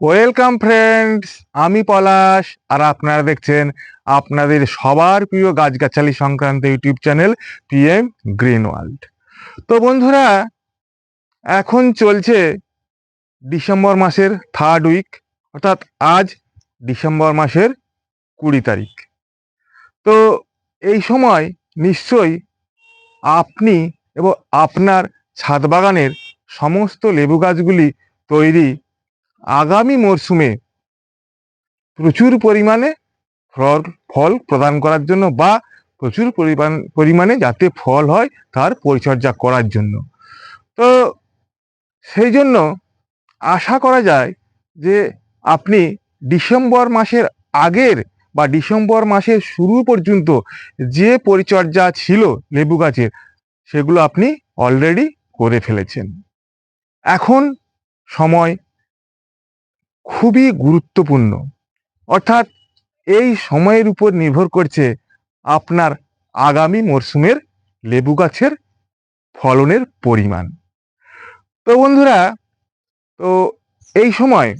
Welcome friends আমি পলাশ, আর আপনারা দেখছেন আপনাদের সবার প্রিয় গাছগাছালি সংক্রান্ত YouTube channel PM Green World. তো বন্ধুরা, এখন চলছে ডিসেম্বর মাসের থার্ড উইক অর্থাৎ আজ ডিসেম্বর মাসের কুড়ি তারিখ। তো এই সময় নিশ্চয়ই আপনি এবং আপনার ছাদ বাগানের সমস্ত লেবু গাছগুলি তৈরি আগামী মরশুমে প্রচুর পরিমাণে ফল ফল প্রদান করার জন্য বা প্রচুর পরিমাণ, পরিমাণে যাতে ফল হয় তার পরিচর্যা করার জন্য। তো সেই জন্য আশা করা যায় যে আপনি ডিসেম্বর মাসের আগের বা ডিসেম্বর মাসের শুরু পর্যন্ত যে পরিচর্যা ছিল লেবু গাছের, সেগুলো আপনি অলরেডি করে ফেলেছেন। এখন সময় খুবই গুরুত্বপূর্ণ। অর্থাৎ এই সময়ের উপর নির্ভর করছে আপনার আগামী মরশুমের লেবু গাছের ফলনের পরিমাণ। তো বন্ধুরা, তো এই সময়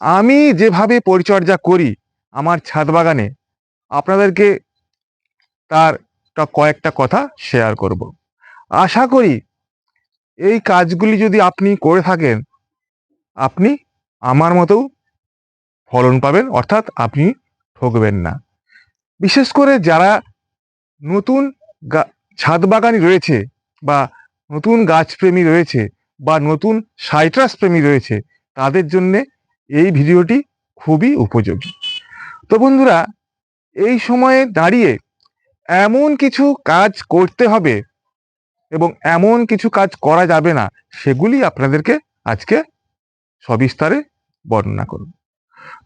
আমি যেভাবে পরিচর্যা করি আমার ছাদ বাগানে, আপনাদেরকে তার কয়েকটা কথা শেয়ার করব। আশা করি এই কাজগুলি যদি আপনি করে থাকেন, আপনি আমার মতো ফলন পাবেন, অর্থাৎ আপনি ঠকবেন না। বিশেষ করে যারা নতুন ছাদ বাগানি রয়েছে বা নতুন গাছপ্রেমী রয়েছে বা নতুন সাইট্রাস প্রেমী রয়েছে, তাদের জন্য এই ভিডিওটি খুবই উপযোগী। তো বন্ধুরা, এই সময়ে দাঁড়িয়ে এমন কিছু কাজ করতে হবে এবং এমন কিছু কাজ করা যাবে না, সেগুলি আপনাদেরকে আজকে সবিস্তারে বর্ণনা করব।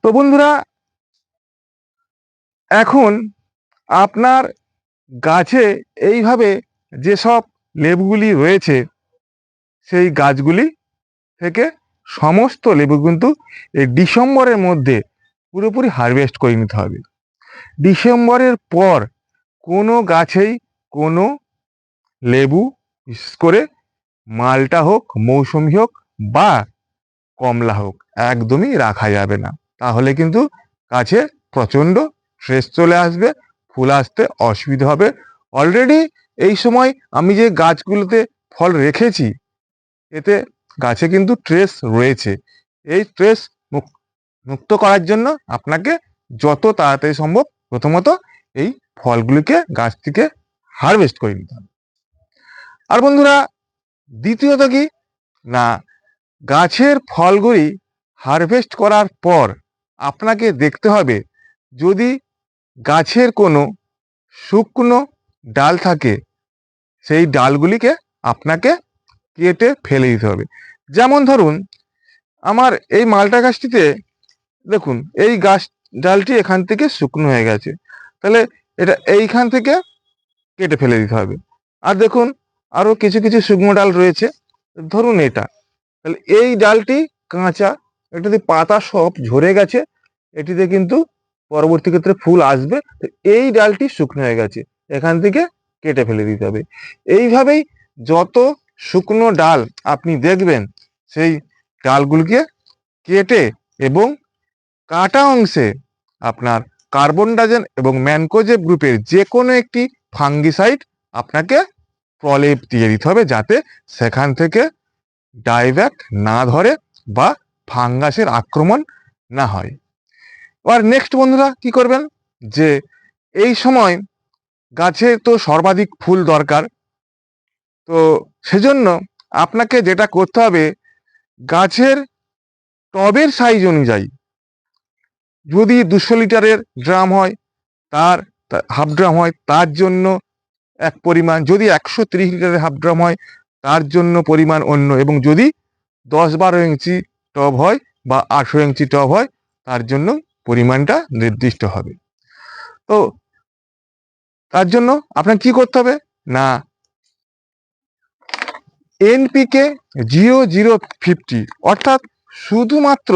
তো বন্ধুরা, এখন আপনার গাছে এইভাবে যেসব লেবুগুলি রয়েছে, সেই গাছগুলি থেকে সমস্ত লেবু কিন্তু এই ডিসেম্বরের মধ্যে পুরোপুরি হারভেস্ট করে নিতে হবে। ডিসেম্বরের পর কোনো গাছেই কোনো লেবু, বিশেষ করে মালটা হোক, মৌসুমি হোক বা কমলা হোক একদমই রাখা যাবে না। তাহলে কিন্তু গাছে প্রচণ্ড স্ট্রেস চলে আসবে, ফুল আসতে অসুবিধা হবে। অলরেডি এই সময় আমি যে গাছগুলোতে ফল রেখেছি, এতে গাছে কিন্তু ট্রেস রয়েছে। এই ট্রেস মুক্ত করার জন্য আপনাকে যত তাড়াতাড়ি সম্ভব প্রথমত এই ফলগুলিকে গাছ থেকে হারভেস্ট করে নিতে হবে। আর বন্ধুরা, দ্বিতীয়ত কি? না, গাছের ফলগুলি হারভেস্ট করার পর আপনাকে দেখতে হবে যদি গাছের কোনো শুকনো ডাল থাকে, সেই ডালগুলিকে আপনাকে কেটে ফেলে দিতে হবে। যেমন ধরুন, আমার এই মালটা গাছটিতে, দেখুন, এই গাছ, ডালটি এখান থেকে শুকনো হয়ে গেছে। তাহলে এটা এইখান থেকে কেটে ফেলে দিতে হবে। আর দেখুন, আরও কিছু কিছু শুকনো ডাল রয়েছে। ধরুন এটা। তাহলে এই ডালটি কাঁচা এটাতে পাতা সব ঝরে গেছে, এটিতে কিন্তু পরবর্তী ক্ষেত্রে ফুল আসবে। তো এই ডালটি শুকনো হয়ে গেছে, এখান থেকে কেটে ফেলে দিতে হবে। এইভাবেই যত শুকনো ডাল আপনি দেখবেন, সেই ডালগুলিকে কেটে এবং কাটা অংশে আপনার কার্বন ডাইজেন এবং ম্যানকোজেব গ্রুপের যে কোনো একটি ফাঙ্গিসাইড আপনাকে প্রলেপ দিয়ে দিতে হবে, যাতে সেখান থেকে ডাইব্যাক না ধরে বা ফাঙ্গাসের আক্রমণ না হয়। আর নেক্সট বন্ধুরা কি করবেন? যে এই সময় গাছে তো সর্বাধিক ফুল দরকার। তো সেজন্য আপনাকে যেটা করতে হবে, গাছের টবের সাইজ অনুযায়ী যদি দুশো লিটারের ড্রাম হয়, তার হাফ ড্রাম হয়, তার জন্য এক পরিমাণ, যদি একশো তিরিশ লিটারের হাফ ড্রাম হয়, তার জন্য পরিমাণ অন্য এবং যদি দশ বারো ইঞ্চি টব হয় বা আঠেরো ইঞ্চি টব হয়, তার জন্য পরিমাণটা নির্দিষ্ট হবে। তো তার জন্য আপনার কি করতে হবে? না এনপিকে জিরো জিরো ফিফটি অর্থাৎ শুধুমাত্র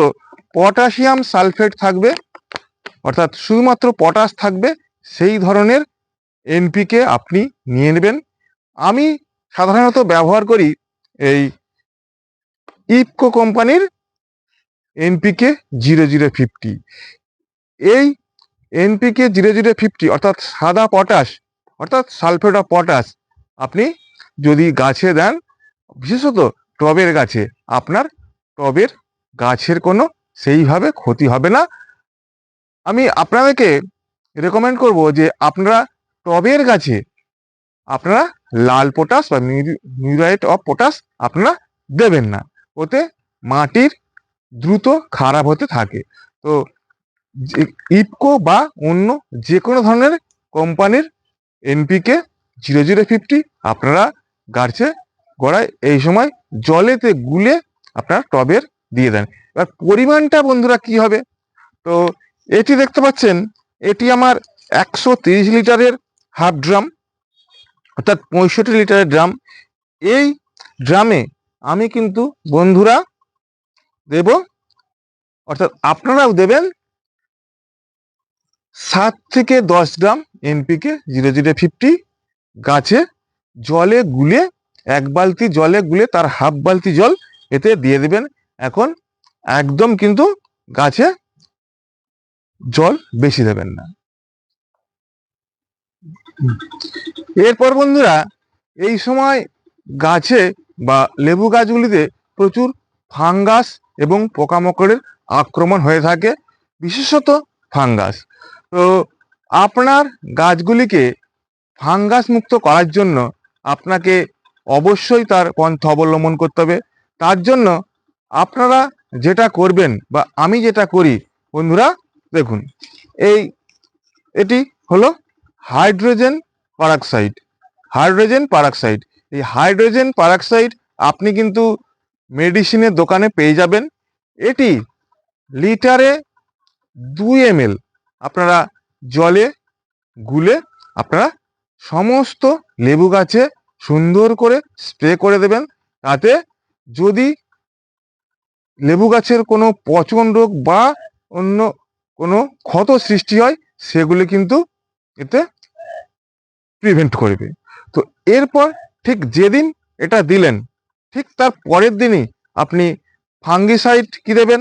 পটাশিয়াম সালফেট থাকবে, অর্থাৎ শুধুমাত্র পটাশ থাকবে, সেই ধরনের এনপিকে আপনি নিয়ে নেবেন। আমি সাধারণত ব্যবহার করি এই ইপকো কোম্পানির এনপিকে জিরো জিরো ফিফটি এই এনপিকে জিরো জিরো ফিফটি অর্থাৎ সাদা পটাশ অর্থাৎ সালফেট অফ পটাশ আপনি যদি গাছে দেন, বিশেষত টবের গাছে, আপনার টবের গাছের কোনো সেইভাবে ক্ষতি হবে না। আমি আপনাদেরকে রেকমেন্ড করব যে আপনারা টবের গাছে, আপনারা লাল পটাশ বা মিউরাইট অফ পটাশ আপনারা দেবেন না। ওতে মাটির দ্রুত খারাপ হতে থাকে। তো ইপকো বা অন্য যে কোনো ধরনের কোম্পানির এনপিকে জিরো জিরো ফিফটি আপনারা গাছে গোড়ায় এই সময় জলেতে গুলে আপনার টবের দিয়ে দেন। এবার পরিমাণটা বন্ধুরা কি হবে? তো এটি দেখতে পাচ্ছেন, এটি আমার একশো তিরিশ লিটারের হাফ ড্রাম, অর্থাৎ পঁয়ষট্টি লিটারের ড্রাম। এই ড্রামে আমি কিন্তু বন্ধুরা দেব। অর্থাৎ আপনারাও দেবেন সাত থেকে দশ gram NPK zero zero fifty গাছে জলে গুলে, এক বালতি জলে গুলে তার হাফ বালতি জল এতে দিয়ে দেবেন। এখন একদম কিন্তু গাছে জল বেশি দেবেন না। এরপর বন্ধুরা, এই সময় গাছে বা লেবু গাছগুলিতে প্রচুর ফাঙ্গাস এবং পোকামাকড়ের আক্রমণ হয়ে থাকে, বিশেষত ফাঙ্গাস। তো আপনার গাছগুলিকে ফাঙ্গাস মুক্ত করার জন্য আপনাকে অবশ্যই তার পন্থা অবলম্বন করতে হবে। তার জন্য আপনারা যেটা করবেন বা আমি যেটা করি, বন্ধুরা, দেখুন, এই, এটি হলো হাইড্রোজেন পারাক্সাইড। Hydrogen peroxide. এই হাইড্রোজেন পারাক্সাইড আপনি কিন্তু মেডিসিনের দোকানে পেয়ে যাবেন। এটি লিটারে দুই এম আপনারা জলে গুলে আপনারা সমস্ত লেবু গাছে সুন্দর করে স্প্রে করে দেবেন। তাতে যদি লেবু গাছের কোনো পচন রোগ বা অন্য কোনো ক্ষত সৃষ্টি হয়, সেগুলি কিন্তু এতে প্রিভেন্ট করবে তো এরপর ঠিক যেদিন এটা দিলেন ঠিক তার পরের দিনই আপনি ফাঙ্গিসাইড কি দেবেন?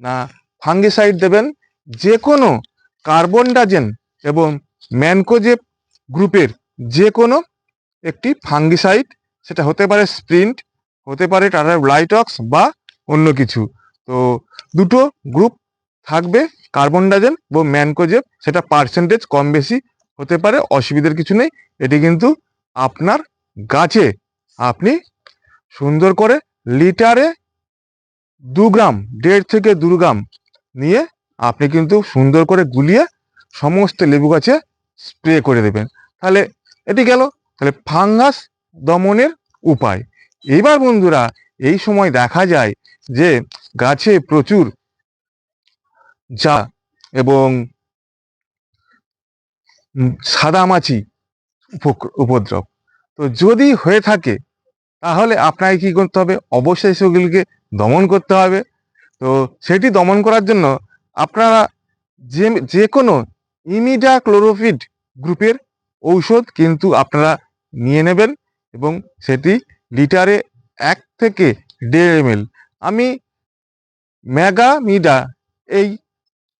না, ফাঙ্গিসাইড দেবেন যে কোনো কার্বন ডাজেন এবং ম্যানকোজেব গ্রুপের যে কোনো একটি ফাঙ্গিসাইড, সেটা হতে পারে স্প্রিন্ট, হতে পারে টাটার ব্লাইটক্স বা অন্য কিছু। তো দুটো গ্রুপ থাকবে কার্বন ডাজেন এবং ম্যানকোজেব, সেটা পার্সেন্টেজ কম বেশি হতে পারে, অসুবিধার কিছু নেই। এটি কিন্তু আপনার গাছে আপনি সুন্দর করে লিটারে দু গ্রাম, দেড় থেকে দু গ্রাম নিয়ে আপনি কিন্তু সুন্দর করে গুলিয়ে সমস্ত লেবু গাছে স্প্রে করে দেবেন। তাহলে এটি গেল, তাহলে ফাঙ্গাস দমনের উপায়। এবার বন্ধুরা, এই সময় দেখা যায় যে গাছে প্রচুর যা এবং সাদামাছি উপদ্রব। তো যদি হয়ে থাকে তাহলে আপনাকে কি করতে হবে? অবশ্যই সেগুলিকে দমন করতে হবে। তো সেটি দমন করার জন্য আপনারা যে যে কোনো ইমিডা ক্লোরোফিড গ্রুপের ঔষধ কিন্তু আপনারা নিয়ে নেবেন এবং সেটি লিটারে এক থেকে দেড় এম আমি ম্যাগামিডা এই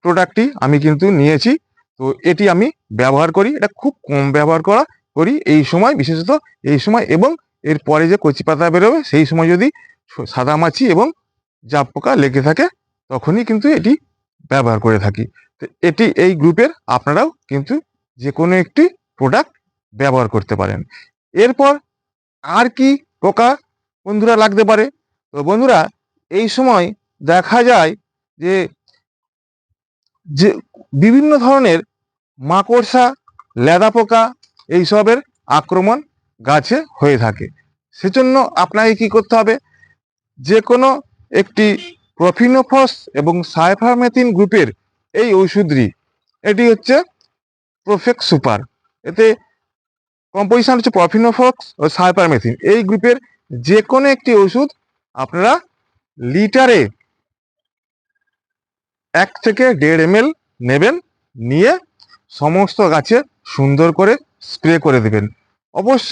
প্রোডাক্টটি আমি কিন্তু নিয়েছি। তো এটি আমি ব্যবহার করি। এটা খুব কম ব্যবহার করা করি এই সময়, বিশেষত এই সময় এবং এর পরে যে কচি পাতা বেরোবে, সেই সময় যদি সাদা মাছি এবং জাপ পোকা লেগে থাকে, তখনই কিন্তু এটি ব্যবহার করে থাকি। তো এটি এই গ্রুপের আপনারাও কিন্তু যে কোনো একটি প্রোডাক্ট ব্যবহার করতে পারেন। এরপর আর কি পোকা বন্ধুরা লাগতে পারে? তো বন্ধুরা, এই সময় দেখা যায় যে যে বিভিন্ন ধরনের মাকড়সা, লেদা পোকা, এইসবের আক্রমণ গাছে হয়ে থাকে। সেজন্য আপনাকে কি করতে হবে? যে কোনো একটি প্রফিনোফস এবং সাইফারমেথিন গ্রুপের এই ওষুধটি এটি হচ্ছে প্রফেক্ট সুপার। এতে কম্পোজিশন হচ্ছে প্রফিনোফক্স ও সাইপারমেথিন এই গ্রুপের যে কোনো একটি ওষুধ আপনারা লিটারে এক থেকে দেড় এম নেবেন, নিয়ে সমস্ত গাছে সুন্দর করে স্প্রে করে দেবেন। অবশ্য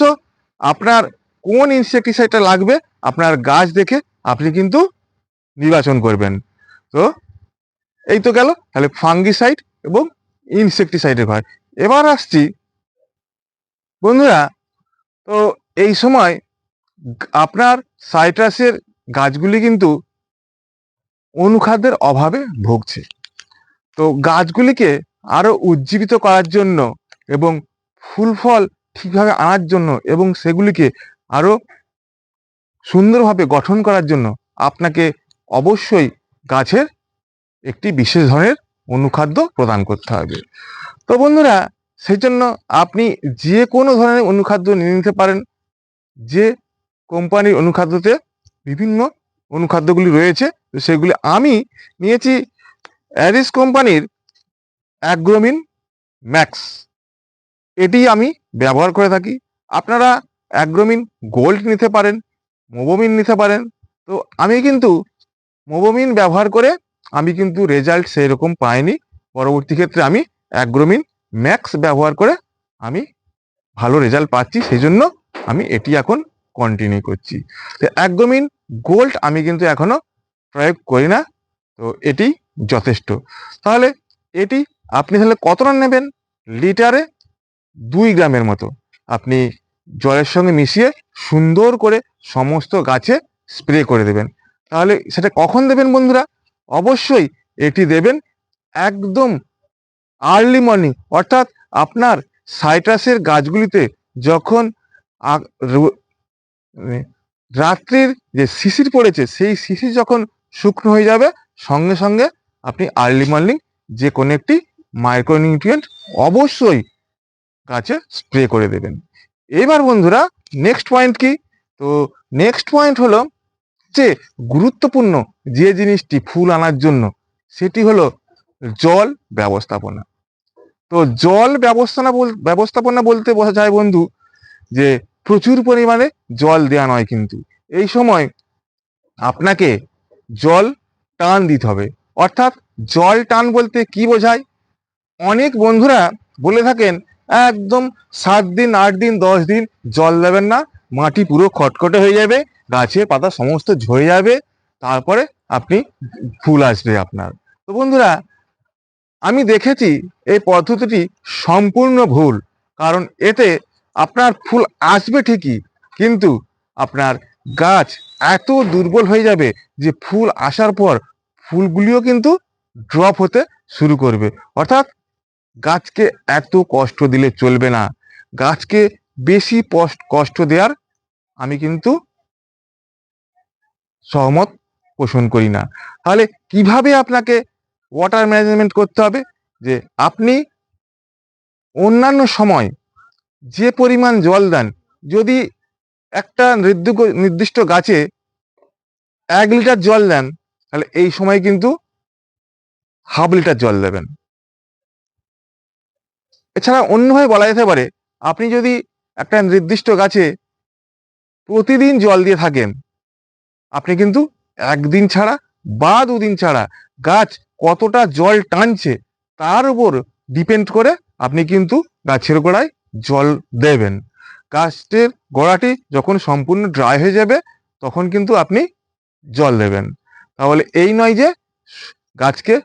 আপনার কোন ইনসেকটিসাইডটা লাগবে, আপনার গাছ দেখে আপনি কিন্তু নির্বাচন করবেন। তো এই তো গেল, তাহলে ফাঙ্গিসাইড এবং ইনসেকটিসাইডের ঘর এবার আসছি, বন্ধুরা, তো এই সময় আপনার সাইট্রাসের গাছগুলি কিন্তু অনুখাদ্যের অভাবে ভুগছে। তো গাছগুলিকে আরও উজ্জীবিত করার জন্য এবং ফুল ফল ঠিকভাবে আনার জন্য এবং সেগুলিকে আরও সুন্দরভাবে গঠন করার জন্য আপনাকে অবশ্যই গাছের একটি বিশেষ ধরনের অনুখাদ্য প্রদান করতে হবে। তো বন্ধুরা সেই জন্য আপনি যে কোনো ধরনের অনুখাদ্য নিয়ে নিতে পারেন। যে কোম্পানির অনুখাদ্যতে বিভিন্ন অনুখাদ্যগুলি রয়েছে, তো সেগুলি আমি নিয়েছি অ্যারিস কোম্পানির অ্যাগ্রোমিন ম্যাক্স। এটি আমি ব্যবহার করে থাকি। আপনারা অ্যাগ্রোমিন গোল্ড নিতে পারেন, মোবোমিন নিতে পারেন। তো আমি কিন্তু মোবোমিন ব্যবহার করে আমি কিন্তু রেজাল্ট সেই রকম পাইনি। পরবর্তী ক্ষেত্রে আমি অ্যাগ্রোমিন ম্যাক্স ব্যবহার করে আমি ভালো রেজাল্ট পাচ্ছি সেই জন্য আমি এটি এখন কন্টিনিউ করছি। তো অ্যাগ্রোমিন গোল্ড আমি কিন্তু এখনও প্রয়োগ করি না, তো এটি যথেষ্ট। তাহলে এটি আপনি তাহলে কতটা নেবেন? লিটারে দুই গ্রামের মতো। আপনি জলের সঙ্গে মিশিয়ে সুন্দর করে সমস্ত গাছে স্প্রে করে দেবেন। তাহলে সেটা কখন দেবেন বন্ধুরা? অবশ্যই এটি দেবেন একদম আর্লি মর্নিং অর্থাৎ আপনার সাইট্রাসের গাছগুলিতে যখন মানে রাত্রির যে শিশির পড়েছে, সেই শিশির যখন শুকনো হয়ে যাবে, সঙ্গে সঙ্গে আপনি আর্লি মর্নিং যে কোনো একটি মাইক্রোনিউট্রিয়েন্ট অবশ্যই গাছে স্প্রে করে দেবেন। এবার বন্ধুরা নেক্সট পয়েন্ট কি? তো নেক্সট পয়েন্ট হলো যে গুরুত্বপূর্ণ যে জিনিসটি ফুল আনার জন্য, সেটি হলো জল ব্যবস্থাপনা। তো জল ব্যবস্থাপনা ব্যবস্থাপনা বলতে বোঝা যায় বন্ধু যে প্রচুর পরিমাণে জল দেওয়া নয় কিন্তু। এই সময় আপনাকে জল টান দিতে হবে। অর্থাৎ জল টান বলতে কি বোঝায়? অনেক বন্ধুরা বলে থাকেন একদম সাত দিন, আট দিন, দশ দিন জল দেবেন না, মাটি পুরো খটখটে হয়ে যাবে গাছের পাতা সমস্ত ঝরে যাবে, তারপরে আপনি ফুল আসবে আপনার। তো বন্ধুরা, আমি দেখেছি এই পদ্ধতিটি সম্পূর্ণ ভুল, কারণ এতে আপনার ফুল আসবে ঠিকই, কিন্তু আপনার গাছ এত দুর্বল হয়ে যাবে যে ফুল আসার পর ফুলগুলিও কিন্তু ড্রপ হতে শুরু করবে। অর্থাৎ গাছকে এত কষ্ট দিলে চলবে না। গাছকে বেশি কষ্ট দেওয়ার আমি কিন্তু সহমত পোষণ করি না। তাহলে কীভাবে আপনাকে ওয়াটার ম্যানেজমেন্ট করতে হবে? যে আপনি অন্যান্য সময় যে পরিমাণ জল দেন, যদি একটা নির্দিষ্ট গাছে এক লিটার জল দেন, তাহলে এই সময় কিন্তু হাফ লিটার জল দেবেন। এছাড়া অন্যভাবে বলা যেতে পারে, আপনি যদি একটা নির্দিষ্ট গাছে প্রতিদিন জল দিয়ে থাকেন, আপনি কিন্তু একদিন ছাড়া বা দুদিন ছাড়া গাছ কতটা জল টানছে তার উপর ডিপেন্ড করে আপনি কিন্তু গাছের গোড়ায় জল দেবেন। গাছের গোড়াটি যখন সম্পূর্ণ ড্রাই হয়ে যাবে, তখন কিন্তু আপনি জল দেবেন। তাহলে এই নয় যে গাছকে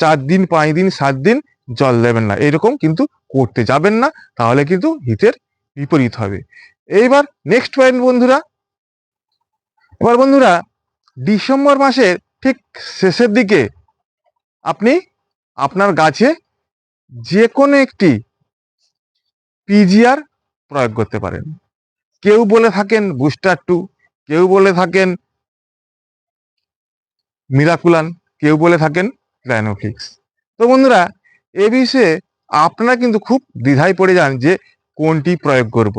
চার দিন, পাঁচ দিন, সাত দিন জল দেবেন না। এরকম কিন্তু করতে যাবেন না, তাহলে কিন্তু হিতের বিপরীত হবে। এইবার নেক্সট পয়েন্ট বন্ধুরা। এবার বন্ধুরা, ডিসেম্বর মাসের ঠিক শেষের দিকে আপনি আপনার গাছে যে কোনো একটি পিজিআর প্রয়োগ করতে পারেন। কেউ বলে থাকেন বুস্টার টু কেউ বলে থাকেন মিরাকুলান কেউ বলে থাকেন গ্রাইনোফিক্স তো বন্ধুরা এ বিষয়ে আপনারা কিন্তু খুব দ্বিধায় পড়ে যান যে কোনটি প্রয়োগ করব।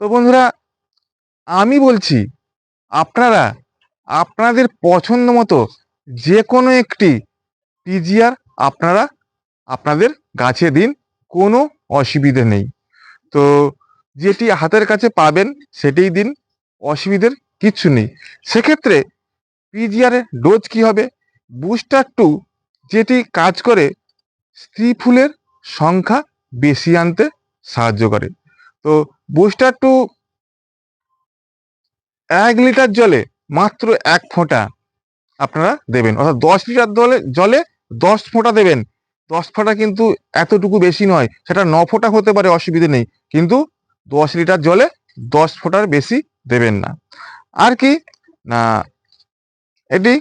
তো বন্ধুরা, আমি বলছি, আপনারা আপনাদের পছন্দ মতো যে কোনো একটি পিজিআর আপনারা আপনাদের গাছে দিন, কোনো অসুবিধে নেই। তো যেটি হাতের কাছে পাবেন সেটিই দিন, অসুবিধের কিচ্ছু নেই। সেক্ষেত্রে পিজিআর এর ডোজ কি হবে? বুস্টার টু যেটি কাজ করে স্ত্রী ফুলের সংখ্যা বেশি আনতে সাহায্য করে। তো বুস্টার টু এক লিটার জলে মাত্র এক ফোঁটা আপনারা দেবেন। অর্থাৎ দশ লিটার জলে জলে দশ ফোঁটা দেবেন। দশ ফোঁটা কিন্তু এতটুকু বেশি নয়, সেটা ন ফোঁটা হতে পারে, অসুবিধে নেই। কিন্তু দশ লিটার জলে দশ ফোঁটার বেশি দেবেন না। আর কি? না, এটি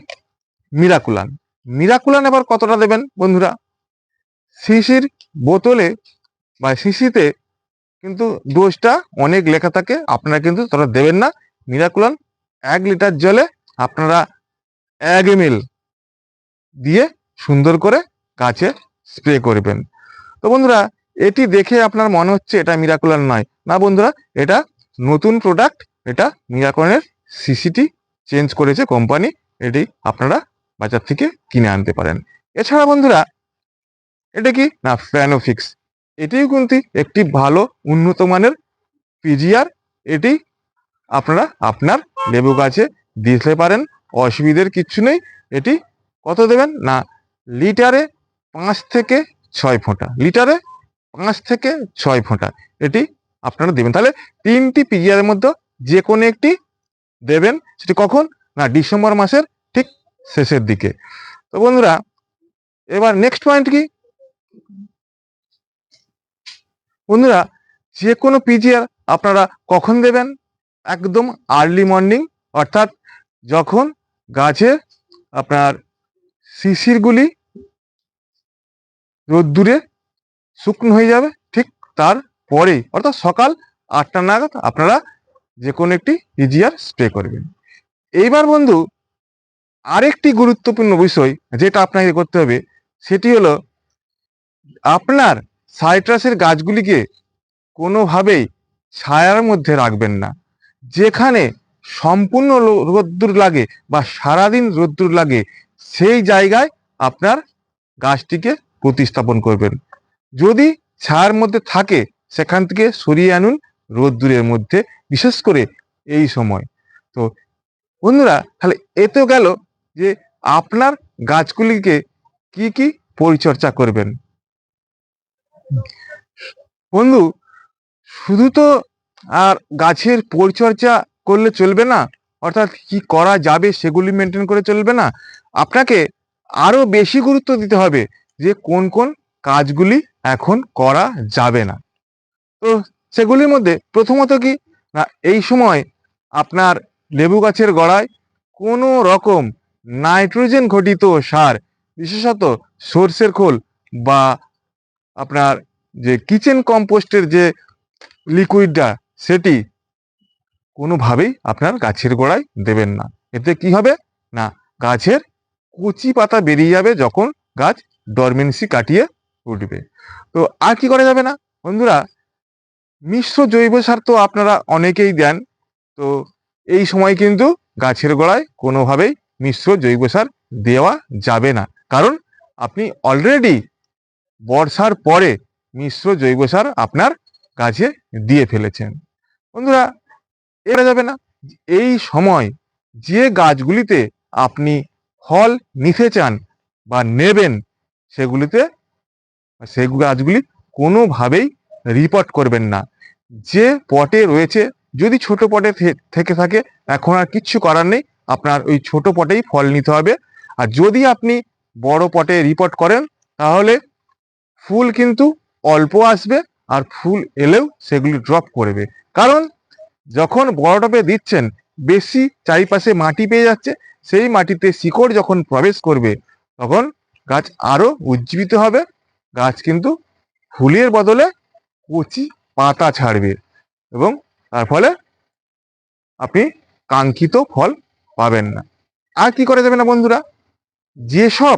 মিরাকুলান মিরাকুলান এবার কতটা দেবেন বন্ধুরা? শিশির বোতলে বা শিশিতে কিন্তু ডোজটা অনেক লেখা থাকে। আপনারা কিন্তু তারা দেবেন না। মিরাকুলান এক লিটার জলে আপনারা এক এম দিয়ে সুন্দর করে গাছে স্প্রে করবেন। তো বন্ধুরা, এটি দেখে আপনার মনে হচ্ছে এটা মিরাকুলার নয়। না বন্ধুরা, এটা নতুন প্রোডাক্ট এটা মিরাকুলানের সিসিটি চেঞ্জ করেছে কোম্পানি এটি আপনারা বাজার থেকে কিনে আনতে পারেন। এছাড়া বন্ধুরা এটা কি? না ফ্যানোফিক্স এটিও কিন্তু একটি ভালো, উন্নত মানের পিজিআর এটি আপনারা আপনার লেবু গাছে দিতে পারেন, অসুবিধের কিচ্ছু নেই। এটি কত দেবেন? না, লিটারে পাঁচ থেকে ছয় ফোঁটা। লিটারে পাঁচ থেকে ছয় ফোঁটা। এটি আপনারা দেবেন। তাহলে তিনটি পিজিআরের মধ্যে যে কোনো একটি দেবেন। সেটি কখন? না, ডিসেম্বর মাসের ঠিক শেষের দিকে। তো বন্ধুরা, এবার নেক্সট পয়েন্ট কি? বন্ধুরা যে কোনো পিজিআর আপনারা কখন দেবেন? একদম আর্লি মর্নিং অর্থাৎ যখন গাছের আপনার শিশিরগুলি রোদ্দুরে শুকনো হয়ে যাবে, ঠিক তার পরেই, অর্থাৎ সকাল আটটা নাগাদ আপনারা যে কোনো একটি পিজিআর স্প্রে করবেন। এইবার বন্ধু, আরেকটি গুরুত্বপূর্ণ বিষয় যেটা আপনাকে করতে হবে, সেটি হলো আপনার সাইট্রাসের গাছগুলিকে কোনোভাবেই ছায়ার মধ্যে রাখবেন না। যেখানে সম্পূর্ণ রোদ্দুর লাগে বা সারাদিন রোদ্দুর লাগে, সেই জায়গায় আপনার গাছটিকে প্রতিস্থাপন করবেন। যদি ছায়ার মধ্যে থাকে, সেখান থেকে সরিয়ে আনুন রোদ্দুরের মধ্যে, বিশেষ করে এই সময়। তো, বন্ধুরা, তাহলে এতেও গেল যে আপনার গাছগুলিকে কি কি পরিচর্যা করবেন। বন্ধু, শুধু তো আর গাছের পরিচর্যা করলে চলবে না, অর্থাৎ কি করা যাবে সেগুলি মেনটেন করে চলবে না, আপনাকে আরও বেশি গুরুত্ব দিতে হবে যে কোন কোন কাজগুলি এখন করা যাবে না। তো সেগুলির মধ্যে প্রথমত কি, না, এই সময় আপনার লেবু গাছের গোড়ায় কোনো রকম নাইট্রোজেন ঘটিত সার, বিশেষত সর্ষের খোল বা আপনার যে কিচেন কম্পোস্টের যে লিকুইডটা সেটি কোনোভাবেই আপনার গাছের গোড়ায় দেবেন না। এতে কি হবে? না, গাছের কচি পাতা বেরিয়ে যাবে যখন গাছ ডরমেন্সি কাটিয়ে উঠবে। তো আর কি করা যাবে না? বন্ধুরা, মিশ্র জৈব সার তো আপনারা অনেকেই দেন। তো এই সময় কিন্তু গাছের গোড়ায় কোনোভাবেই মিশ্র জৈব সার দেওয়া যাবে না। কারণ আপনি অলরেডি বর্ষার পরে মিশ্র জৈব সার আপনার গাছে দিয়ে ফেলেছেন। বন্ধুরা, এরা যাবে না। এই সময় যে গাছগুলিতে আপনি ফল নিতে চান বা নেবেন, সেগুলিতে সে গাছগুলি কোনোভাবেই রিপোর্ট করবেন না। যে পটে রয়েছে, যদি ছোট পটে থেকে থাকে, এখন আর কিচ্ছু করার নেই। আপনার ওই ছোট পটেই ফল নিতে হবে। আর যদি আপনি বড় পটে রিপোর্ট করেন, তাহলে ফুল কিন্তু অল্প আসবে আর ফুল এলেও সেগুলি ড্রপ করবে। কারণ যখন বড় টবে দিচ্ছেন, বেশি চারিপাশে মাটি পেয়ে যাচ্ছে, সেই মাটিতে শিকড় যখন প্রবেশ করবে, তখন গাছ আরও উজ্জীবিত হবে। গাছ কিন্তু ফুলের বদলে কচি পাতা ছাড়বে এবং তার ফলে আপনি কাঙ্ক্ষিত ফল পাবেন না। আর কি করা যাবে না বন্ধুরা? যেসব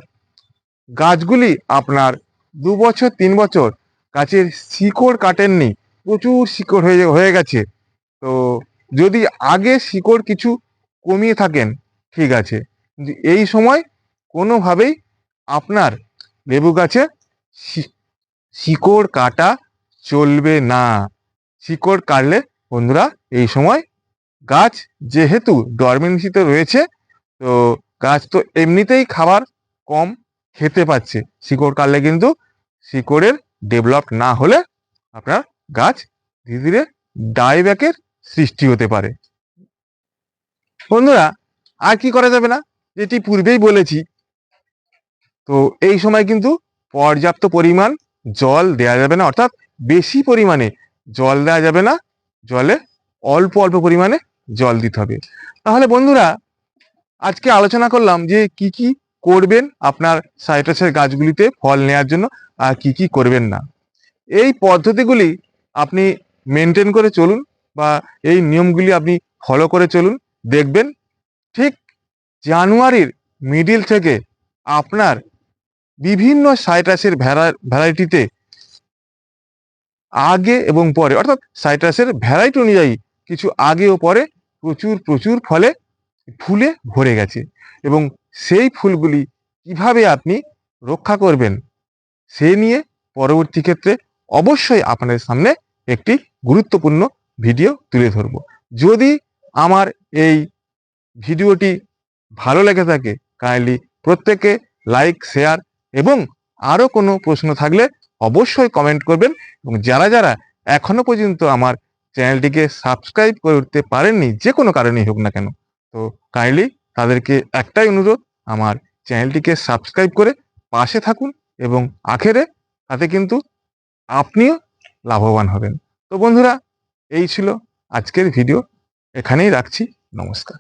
গাছগুলি আপনার দু বছর, তিন বছর গাছের শিকড় কাটেননি। প্রচুর শিকড় হয়ে হয়ে গেছে। তো যদি আগে শিকড় কিছু কমিয়ে থাকেন, ঠিক আছে। এই সময় কোনোভাবেই আপনার লেবু গাছে শিকড় কাটা চলবে না। শিকড় কাটলে বন্ধুরা, এই সময় গাছ যেহেতু ডরমেন্সিতে রয়েছে, তো গাছ তো এমনিতেই খাবার কম খেতে পাচ্ছে। শিকড় কাটলে কিন্তু শিকড়ের ডেভেলপ না হলে আপনার গাছ ধীরে ধীরে ডাইব্যাকের সৃষ্টি হতে পারে। বন্ধুরা, আর কি করা যাবে না? যেটি পূর্বেই বলেছি। তো এই সময় কিন্তু পর্যাপ্ত পরিমাণ জল দেওয়া যাবে না, অর্থাৎ বেশি পরিমাণে জল দেওয়া যাবে না। জলে অল্প অল্প পরিমাণে জল দিতে হবে। তাহলে বন্ধুরা, আজকে আলোচনা করলাম যে কি কি করবেন আপনার সাইট্রাসের গাছগুলিতে ফল নেওয়ার জন্য, আর কি কি করবেন না। এই পদ্ধতিগুলি আপনি মেনটেন করে চলুন বা এই নিয়মগুলি আপনি ফলো করে চলুন, দেখবেন ঠিক জানুয়ারির মিডিল থেকে আপনার বিভিন্ন সাইট্রাসের ভ্যারাইটিতে আগে এবং পরে, অর্থাৎ সাইট্রাসের ভ্যারাইটি অনুযায়ী কিছু আগে ও পরে প্রচুর প্রচুর ফলে ফুলে ভরে গেছে। এবং সেই ফুলগুলি কীভাবে আপনি রক্ষা করবেন, সে নিয়ে পরবর্তী ক্ষেত্রে অবশ্যই আপনাদের সামনে একটি গুরুত্বপূর্ণ ভিডিও তুলে ধরব। যদি আমার এই ভিডিওটি ভালো লেগে থাকে কাইন্ডলি প্রত্যেকে লাইক শেয়ার এবং আরও কোনো প্রশ্ন থাকলে অবশ্যই কমেন্ট করবেন এবং যারা যারা এখনও পর্যন্ত আমার চ্যানেলটিকে সাবস্ক্রাইব করে উঠতে পারেননি, যে কোনো কারণেই হোক না কেন, তো কাইন্ডলি তাদেরকে একটাই অনুরোধ আমার চ্যানেলটিকে সাবস্ক্রাইব করে পাশে থাকুন এবং আখেরে তাতে কিন্তু আপনিও লাভবান হবেন। তো বন্ধুরা, এই ছিল আজকের ভিডিও। এখানেই রাখছি। নমস্কার।